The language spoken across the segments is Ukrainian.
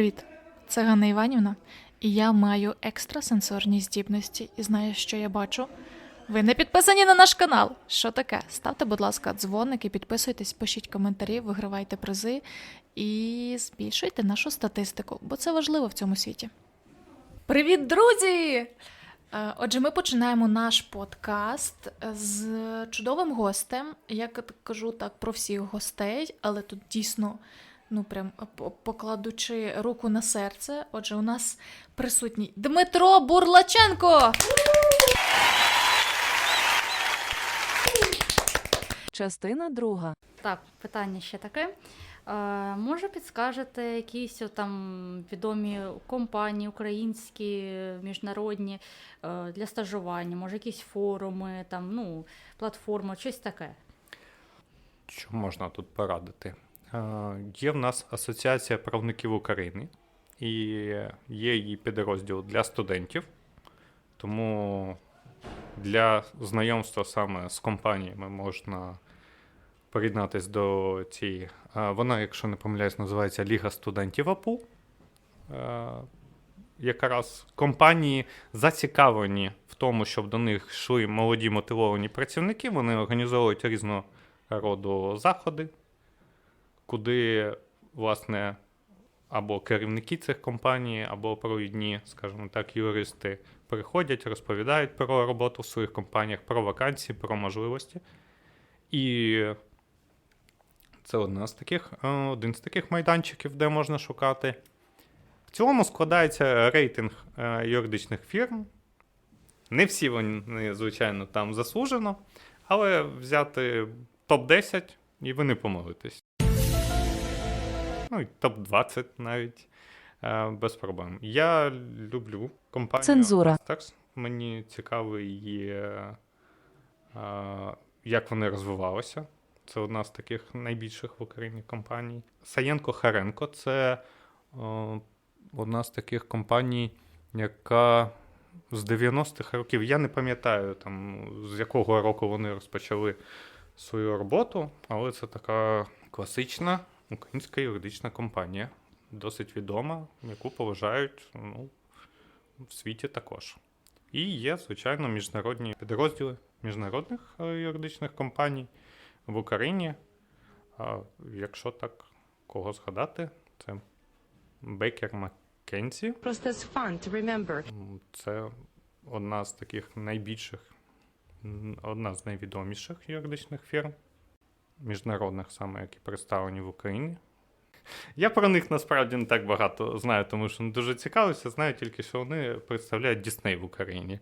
Привіт, це Ганна Іванівна, і я маю екстрасенсорні здібності і знаю, що я бачу. Ви не підписані на наш канал. Що таке? Ставте, будь ласка, дзвоник і підписуйтесь, пишіть коментарі, вигравайте призи і збільшуйте нашу статистику, бо це важливо в цьому світі. Привіт, друзі! Е, Отже, ми починаємо наш подкаст з чудовим гостем. Я кажу так про всіх гостей, але тут дійсно, ну прям покладучи руку на серце. Отже, у нас присутній Дмитро Бурлаченко. Частина друга. Так, питання ще таке. Е, може, підскажете якісь там відомі компанії, українські, міжнародні е, для стажування, може, якісь форуми, там, ну, платформи, щось таке. Що можна тут порадити? Є в нас Асоціація правників України і є її підрозділ для студентів. Тому для знайомства саме з компаніями можна приєднатись до цієї. Вона, якщо не помиляюсь, називається Ліга студентів АПУ. Якраз компанії зацікавлені в тому, щоб до них йшли молоді мотивовані працівники. Вони організовують різного роду заходи, куди, власне, або керівники цих компаній, або провідні, скажімо так, юристи приходять, розповідають про роботу в своїх компаніях, про вакансії, про можливості. І це одна з таких, е, один з таких майданчиків, де можна шукати. В цілому складається рейтинг е, юридичних фірм. Не всі вони, звичайно, там заслужено, але взяти топ-10 і ви не помилитесь. Ну і топ-20 навіть е, без проблем. Я люблю компанію Цензура. Astex. Мені цікавий, е, е, як вони розвивалися. Це одна з таких найбільших в Україні компаній. Саєнко Харенко це одна з таких компаній, яка з 90-х років, я не пам'ятаю там, з якого року вони розпочали свою роботу, але це така класична українська юридична компанія, досить відома, яку поважають ну, в світі також. І є, звичайно, міжнародні підрозділи міжнародних е, юридичних компаній в Україні. А якщо так кого згадати, це Бекер Маккензі. Це одна з таких найбільших, одна з найвідоміших юридичних фірм, міжнародних саме, які представлені в Україні. Я про них насправді не так багато знаю, тому що не дуже цікавився. Знаю тільки, що вони представляють Дісней в Україні.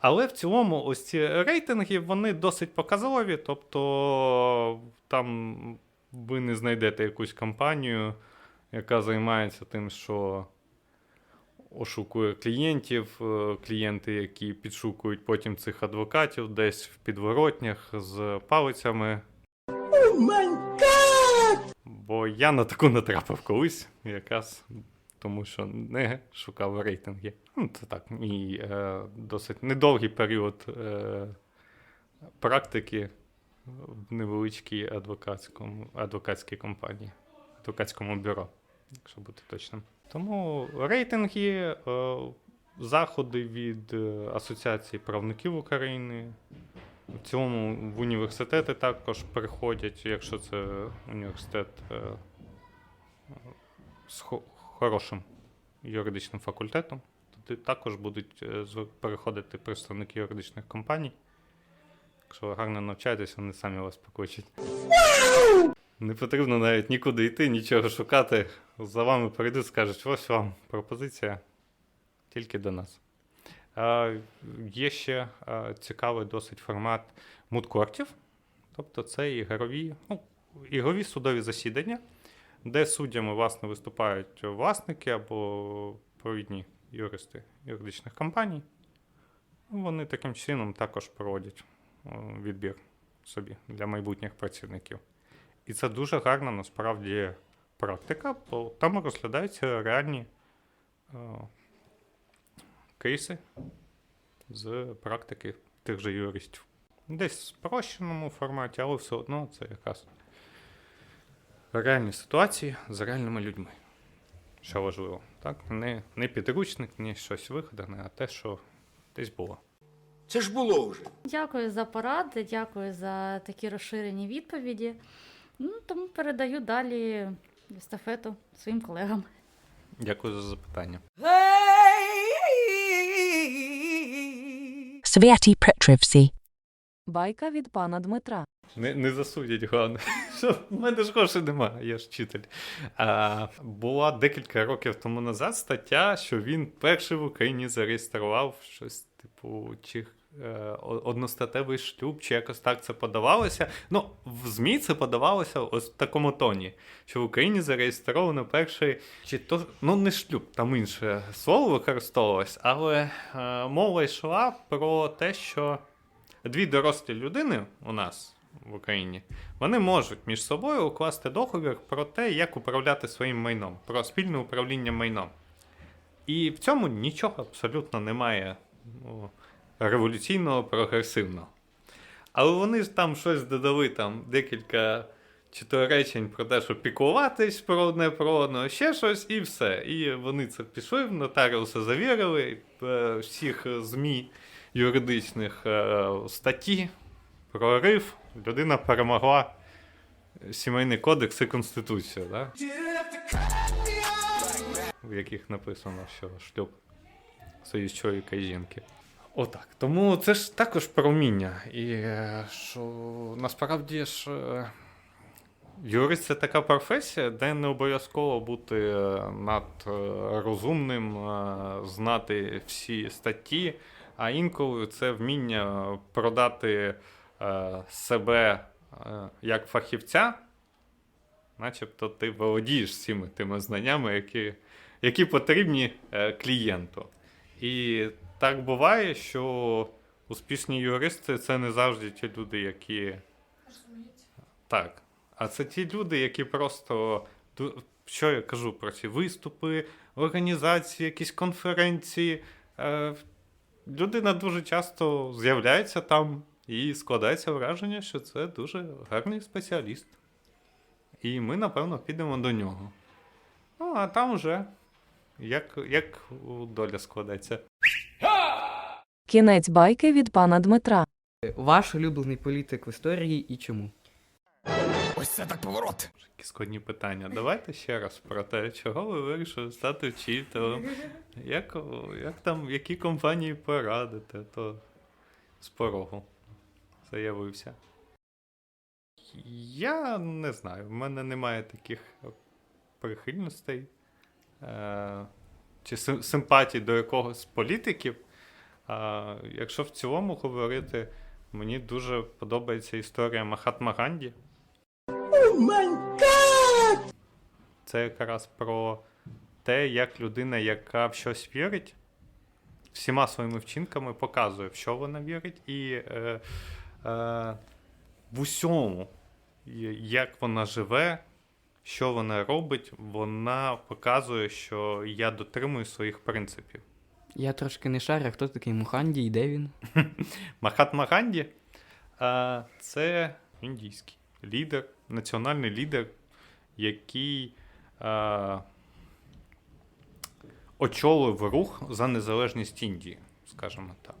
Але в цілому, ось ці рейтинги вони досить показові. Тобто там ви не знайдете якусь компанію, яка займається тим, що ошукує клієнтів, е, клієнти, які підшукують потім цих адвокатів десь в підворотнях з палицями. Бо я на таку натрапив колись, якраз тому що не шукав рейтинги. Ну, це так, мій е, досить недовгий період е, практики в невеличкій адвокатському, адвокатській компанії, адвокатському бюро, якщо бути точним. Тому рейтинги, е, заходи від е, Асоціації правників України. В цілому в університети також приходять, якщо це університет е, з хорошим юридичним факультетом, туди також будуть переходити представники юридичних компаній. Якщо ви гарно навчаєтесь, вони самі вас покличуть. Не потрібно навіть нікуди йти, нічого шукати. За вами прийдуть, скажуть, ось вам пропозиція тільки до нас. Е, Є ще цікавий досить формат мудкортів. Тобто це ігрові, ну, ігрові судові засідання, де суддями власне виступають власники або провідні юристи юридичних компаній. Вони таким чином також проводять відбір собі для майбутніх працівників. І це дуже гарна насправді практика, бо там розглядаються реальні е, кейси з практики тих же юристів. десь в спрощеному форматі, але все одно це якраз реальні ситуації з реальними людьми. Що важливо, так? Не, не підручник, не щось вигадане, а те, що десь було. Це ж було вже. Дякую за поради, дякую за такі розширені відповіді. Ну, тому передаю далі естафету своїм колегам. Дякую за запитання. Sviati Petrovsi. Байка від пана Дмитра. Не, не засудять, головне. Що в мене ж грошей немає, я ж вчитель. А, була декілька років тому назад стаття, що він перший в Україні зареєстрував щось, типу, чи одностатевий шлюб, чи якось так це подавалося. Ну, в ЗМІ це подавалося ось в такому тоні, що в Україні зареєстровано перший, чи то, ну не шлюб, там інше слово використовувалось, але е, мова йшла про те, що дві дорослі людини у нас в Україні, вони можуть між собою укласти договір про те, як управляти своїм майном, про спільне управління майном. І в цьому нічого абсолютно немає ну, революційного, прогресивного. Але вони ж там щось додали, там декілька чи то речень про те, що піклуватись про одне про одного, ще щось, і все. І вони це пішли, в нотаріуси завірили, е, всіх ЗМІ юридичних е, статті, прорив, людина перемогла сімейний кодекс і конституцію, да? в яких написано, що шлюб союз чоловіка і жінки. Отак. Тому це ж також про вміння. І е, що насправді ж. е, Юрист це така професія, де не обов'язково бути е, надрозумним, е, знати всі статті, а інколи це вміння продати себе як фахівця, начебто ти володієш всіми тими знаннями, які, які потрібні клієнту. І так буває, що успішні юристи це не завжди ті люди, які. Розуміють. Так. А це ті люди, які просто. Що я кажу про ці виступи, організації, якісь конференції. Е, людина дуже часто з'являється там і складається враження, що це дуже гарний спеціаліст. І ми, напевно, підемо до нього. Ну, а там вже як, як доля складеться. Кінець байки від пана Дмитра. Ваш улюблений політик в історії і чому? Ось це так поворот. Які складні питання. Давайте ще раз про те, чого ви вирішили стати вчителем, як, як там, які компанії порадите, то з порогу заявився. Я не знаю, в мене немає таких прихильностей е, чи сим- симпатій до якогось з політиків. А якщо в цілому говорити, мені дуже подобається історія Махатма Ганді. Це якраз про те, як людина, яка в щось вірить, всіма своїми вчинками показує, в що вона вірить, і е, е, в усьому, як вона живе, що вона робить, вона показує, що я дотримую своїх принципів. Я трошки не шарю, хто такий Муханді і де він? Махатма Ганді це індійський лідер, національний лідер, який е, очолив рух за незалежність Індії, скажімо так.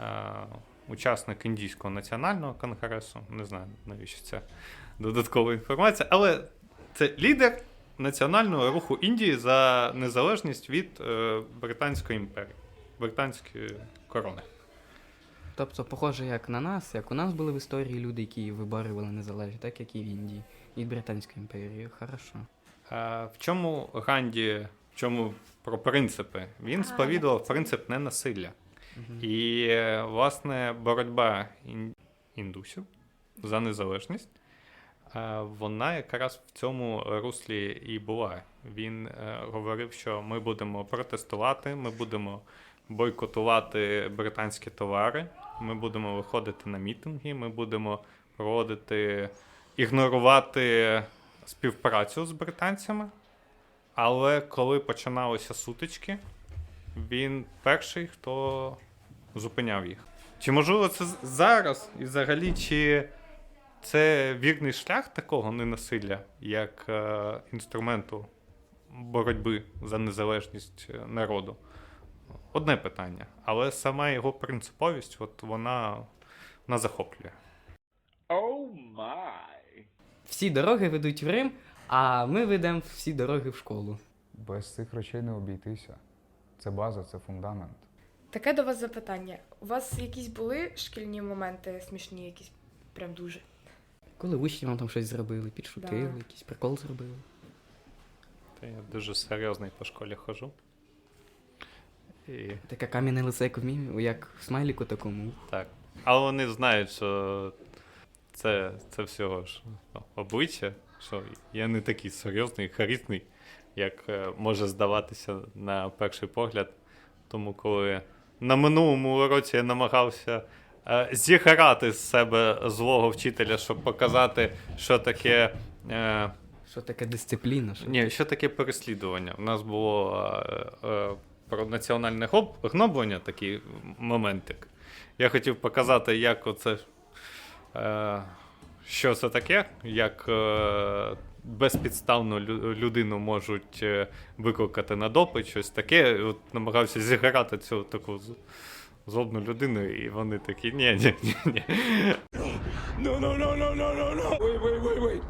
Е, учасник індійського національного конгресу. Не знаю, навіщо це додаткова інформація, але це лідер національного руху Індії за незалежність від е, Британської імперії, британської корони. Тобто, похоже, як на нас, як у нас були в історії люди, які виборювали незалежність, так як і в Індії, і Британської імперії. Хорошо. А, в чому Ганді, в чому про принципи? Він сповідував принцип ненасилля. І, е, власне, боротьба ін- індусів за незалежність, вона якраз в цьому руслі і була. Він е, говорив, що ми будемо протестувати, ми будемо бойкотувати британські товари, ми будемо виходити на мітинги, ми будемо проводити, ігнорувати співпрацю з британцями. Але коли починалися сутички, він перший, хто зупиняв їх. Чи можливо це зараз? І взагалі, чи це вірний шлях такого ненасилля, як е, інструменту боротьби за незалежність е, народу? Одне питання. Але сама його принциповість, от вона, вона захоплює. Всі дороги ведуть в Рим, а ми ведемо всі дороги в школу. Без цих речей не обійтися. Це база, це фундамент. Таке до вас запитання. У вас якісь були шкільні моменти смішні, якісь прям дуже? Коли учні вам там щось зробили, підшутили, Да. якийсь прикол зробили. Та я дуже серйозний по школі хожу. І Таке кам'яне лице, як в мімі, як в смайліку такому. Так. Але вони знають, що це, це всього ж ну, обличчя, що я не такий серйозний, харізний, як е, може здаватися на перший погляд. Тому коли на минулому уроці я намагався зіграти з себе злого вчителя, щоб показати, що таке. Е, Що таке дисципліна? Що... ні, що таке переслідування? У нас було е, е, про національне гоб- гноблення такий моментик. Я хотів показати, як оце. Е, що це таке, як е, безпідставно лю- людину можуть е, викликати на допит, щось таке. От намагався зіграти цю таку злобну людину, і вони такі, ні, ні, ні, ні. No, no, no, no, no, no, no. Wait, wait, wait, wait.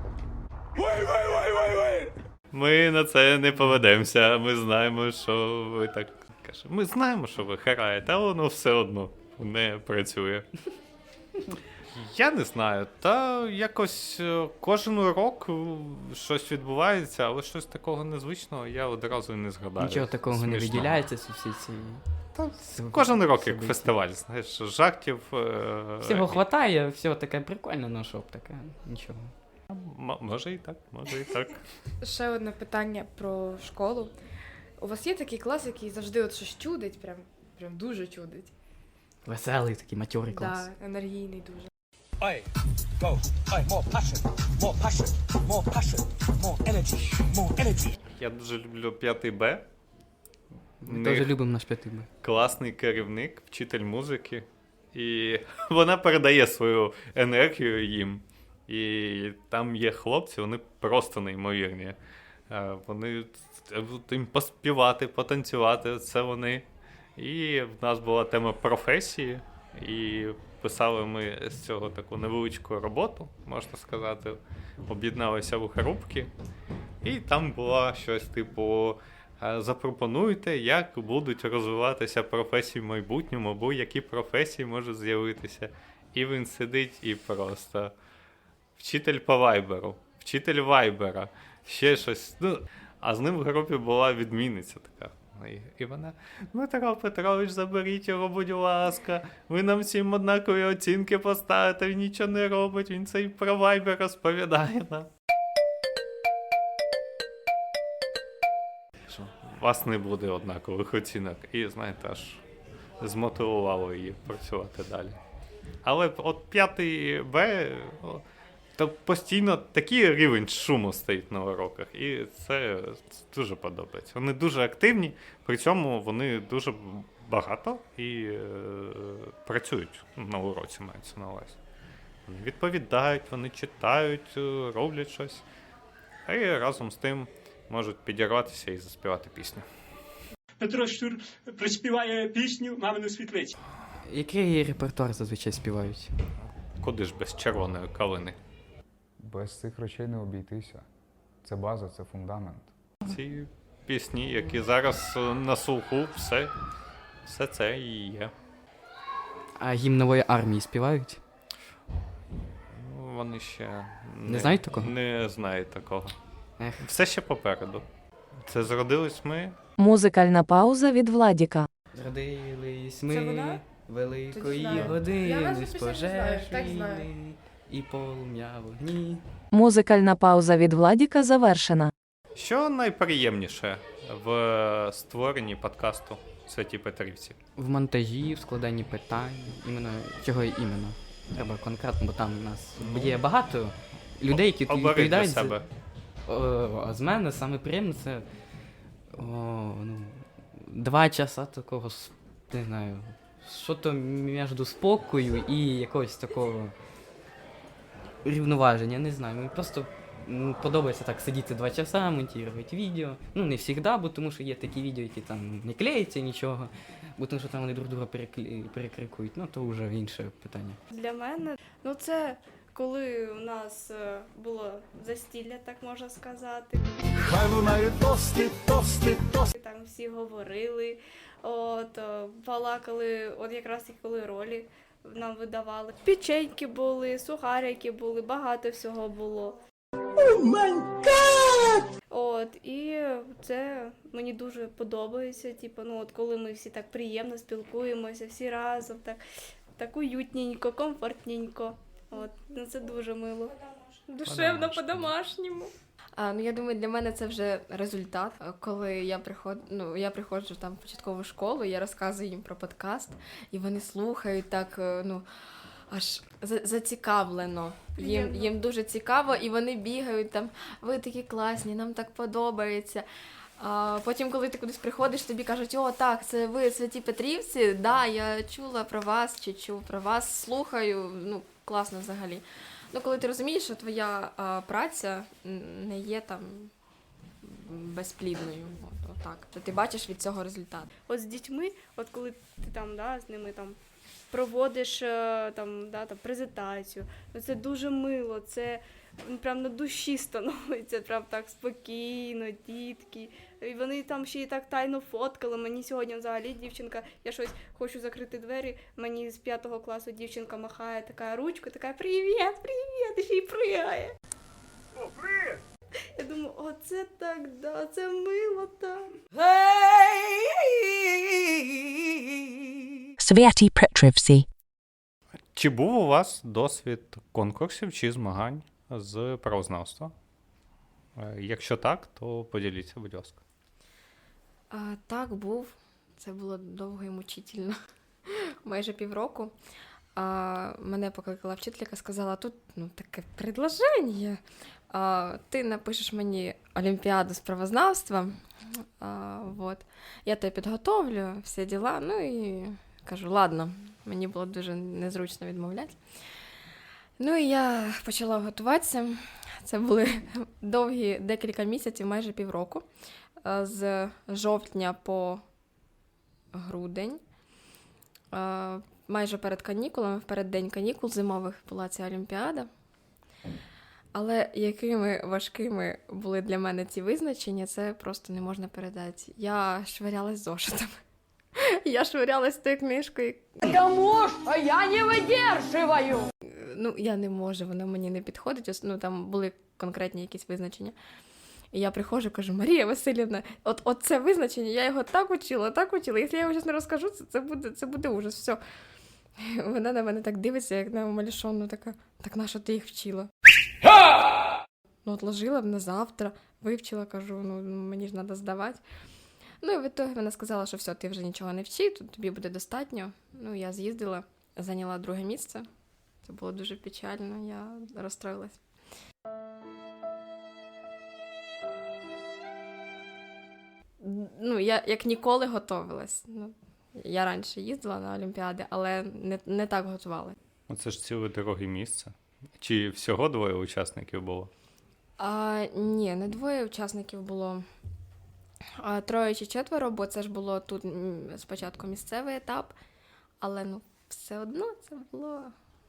Wait, wait, wait, wait, wait. Ми на це не поведемося. Ми знаємо, що ви так каже. Ми знаємо, що ви хараєте, але воно все одно не працює. Я не знаю. Та якось е, кожен урок щось відбувається, але щось такого незвичного я одразу не згадаю. Нічого такого не Смішного. виділяється, всі ці. Та Кожен урок як фестиваль, знаєш, жартів. е, Всього хватає, всього таке прикольне, ну щоб таке, нічого. м- Може і так, може і так. Ще одне питання про школу. У вас є такий клас, який завжди от щось чудить, прям, прям дуже чудить. Веселий такий матьорий клас. Да, енергійний дуже. Oi, go. Oi, more passion, more passion, more passion, more energy, more energy. Я дуже люблю 5 Б. Ми теж любимо наш п'ятий Б. класний керівник, вчитель музики, і вона передає свою енергію їм. І там є хлопці, вони просто неймовірні. Е, Вони їм поспівати, потанцювати, це вони. І в нас була тема професії, і писали ми з цього таку невеличку роботу, можна сказати. Об'єдналися в групки. І там було щось типу: запропонуйте, як будуть розвиватися професії в майбутньому, або які професії можуть з'явитися. І він сидить і просто вчитель по вайберу, вчитель вайбера, ще щось. Ну, а з ним в групі була відмінниця така. І, вона, Дмитро Петрович, заберіть його, будь ласка. Ви нам всім однакові оцінки поставите, він нічого не робить, він цей про вайбер розповідає нам. Вас не буде однакових оцінок. І знаєте, аж змотивувало її працювати далі. Але от п'ятий Б, то постійно такий рівень шуму стоїть на уроках, і це дуже подобається. Вони дуже активні, при цьому вони дуже багато і е, працюють на уроці, мається на увазі. Вони відповідають, вони читають, е, роблять щось. І разом з тим можуть підірватися і заспівати пісню. Петро Щур приспіває пісню Мамину світлицю. Який репертуар зазвичай співають? Куди ж без червоної калини? Без цих речей не обійтися. Це база, це фундамент. Ці пісні, які зараз е, на слуху, все, все це і є. А гімн нової армії співають? Ну, Вони ще Не знають такого? Не знають такого. Ех. Все ще попереду. Це зродились ми. Музикальна пауза від Владіка. Зродились Це ми вона? великої. Я години назву з пісень не знаю, так знаю. і полум'я вогні. Музикальна пауза від Владіка завершена. Що найприємніше в е, створенні подкасту Святі Петрівці? В монтажі, в складанні питань, іменно чого іменно. Треба конкретно, бо там у нас є багато людей, які Обери для відповідають за- себе. О, а з мене саме приємне це о, ну, два часа такого не знаю, що то між спокою і якогось такого рівноваження, не знаю. Мені просто м, подобається так сидіти два часа, монтувати відео. Ну, не завжди, бо тому що є такі відео, які там не клеїться нічого, бо тому що там вони друг друга перекрикують, ну то вже інше питання. Для мене, ну це коли у нас е, було застілля, так можна сказати. Хай лунають тости, тости, тости. Там всі говорили, от е, балакали, от якраз таки коли ролі нам видавали. Печеньки були, сухарики були, багато всього було. От, і це мені дуже подобається. Типу, ну от коли ми всі так приємно спілкуємося, всі разом, так, так уютненько, комфортненько. От, ну це дуже мило. Душевно по-домашньому. А, ну я думаю, для мене це вже результат. Коли я приход... ну, я приходжу там в початкову школу, я розказую їм про подкаст, і вони слухають так, е, ну. Аж за- зацікавлено. Їм, Приємно. їм дуже цікаво, і вони бігають там. Ви такі класні, нам так подобається. А потім, коли ти кудись приходиш, тобі кажуть, о, так, це ви святі Петрівці. Да, я чула про вас чи чув про вас, слухаю. Ну, класно взагалі. Ну, коли ти розумієш, що твоя а, праця не є там безплідною, от, отак, то ти бачиш від цього результат. От з дітьми, от коли ти там да, з ними там проводиш е, там, да, там, презентацію, ну це дуже мило, це прям на душі становиться, прям так спокійно, дітки. І вони там ще й так тайно фоткали. Мені сьогодні взагалі дівчинка, я щось хочу закрити двері. Мені з п'ятого класу дівчинка махає така ручку, така привіт, привіт, і ще й пригає. О, привіт! Я думаю, оце так, да, це мило так. Sviati Petrivsi. Чи був у вас досвід конкурсів чи змагань з правознавства? Е, Якщо так, то поділіться, будь ласка. А, так, був. Це було довго і мучительно. Майже півроку. А, мене покликала вчителька, сказала, тут ну, таке предложення. А, ти напишеш мені Олімпіаду з правознавства. А, вот. Я тебе підготовлю, всі діла. Ну і кажу, ладно, мені було дуже незручно відмовляти. Ну і я почала готуватися. Це були довгі декілька місяців, майже півроку. Е, З жовтня по грудень. Е, Майже перед канікулами, в переддень канікул зимових була ця Олімпіада. Але якими важкими були для мене ці визначення, це просто не можна передати. Я швирялась зошитами. Я швирялась тою книжкою. Ну, я не можу, воно мені не підходить. Ну, там були конкретні якісь визначення. І я приходжу, кажу, Марія Васильівна, от, от це визначення, я його так учила, так учила. Якщо я його зараз не розкажу, це, це, буде, це буде ужас. Все. Вона на мене так дивиться, як на умалішону, така, так на що ти їх вчила? Ну, отложила б на завтра, вивчила, кажу, ну мені ж треба здавати. Ну і в ітогі вона сказала, що все, ти вже нічого не вчи, тобі буде достатньо. Ну, я з'їздила, зайняла друге місце. Це було дуже печально, я розстроїлась. Ну, я як ніколи готувалась. Ну, я раніше їздила на Олімпіади, але не, не так готувала. Ну, Це ж ціле дороге місце. Чи всього двоє учасників було? А, ні, не двоє учасників було. А, троє чи четверо, бо це ж було тут спочатку місцевий етап, але ну, все одно це було,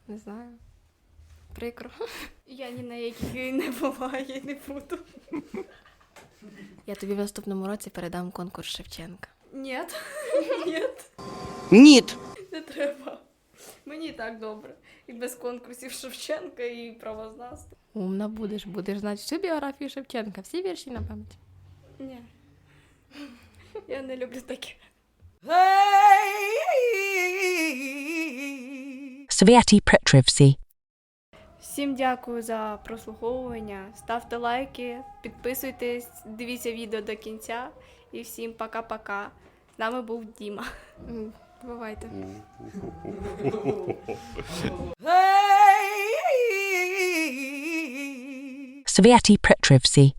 не знаю, прикро. Я ні на якій не була, я не буду. Я тобі в наступному році передам конкурс Шевченка. Ні, ні, Ніт. не треба. Мені і так добре. І без конкурсів Шевченка, і правознавства. Умна будеш, будеш знати всю біографію Шевченка, всі вірші на пам'ять. Ні. Я не люблю таке. Sviati Petrivsi. Всім дякую за прослуховування. Ставте лайки, підписуйтесь, дивіться відео до кінця. І всім пока-пока. З нами був Діма. Бувайте. Sviati Petrivsi.